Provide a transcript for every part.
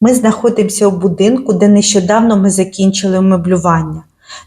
Ми знаходимося у будинку, де нещодавно ми закінчили меблювання.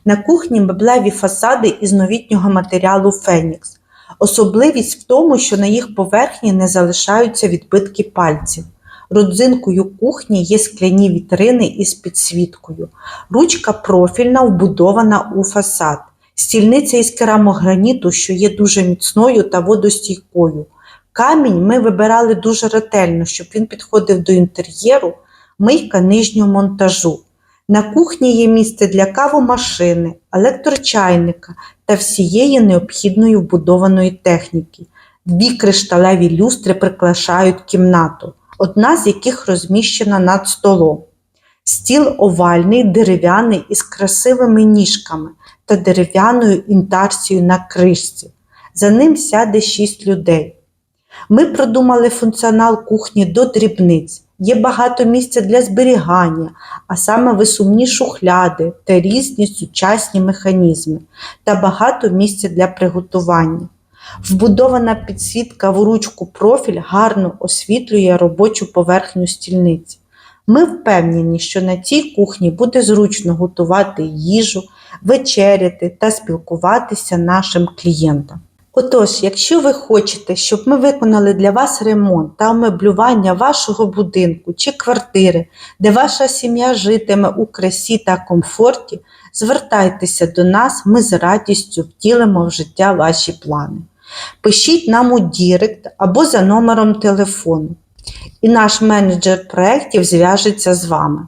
На кухні меблеві фасади із новітнього матеріалу Фенікс. Особливість в тому, що на їх поверхні не залишаються відбитки пальців. Родзинкою кухні є скляні вітрини із підсвіткою. Ручка профільна вбудована у фасад. Стільниця із керамограніту, що є дуже міцною та водостійкою. Камінь ми вибирали дуже ретельно, щоб він підходив до інтер'єру, мийка нижнього монтажу. На кухні є місце для кавомашини, електрочайника та всієї необхідної вбудованої техніки. Дві кришталеві люстри прикрашають кімнату, одна з яких розміщена над столом. Стіл овальний, дерев'яний із красивими ніжками та дерев'яною інтарсією на кришці. За ним сяде шість людей. Ми продумали функціонал кухні до дрібниць. Є багато місця для зберігання, а саме висумні шухляди та різні сучасні механізми, та багато місця для приготування. Вбудована підсвітка в ручку профіль гарно освітлює робочу поверхню стільниці. Ми впевнені, що на цій кухні буде зручно готувати їжу, вечеряти та спілкуватися нашим клієнтам. Отож, якщо ви хочете, щоб ми виконали для вас ремонт та омеблювання вашого будинку чи квартири, де ваша сім'я житиме у красі та комфорті, звертайтеся до нас, ми з радістю втілимо в життя ваші плани. Пишіть нам у Дірект або за номером телефону, і наш менеджер проєктів зв'яжеться з вами.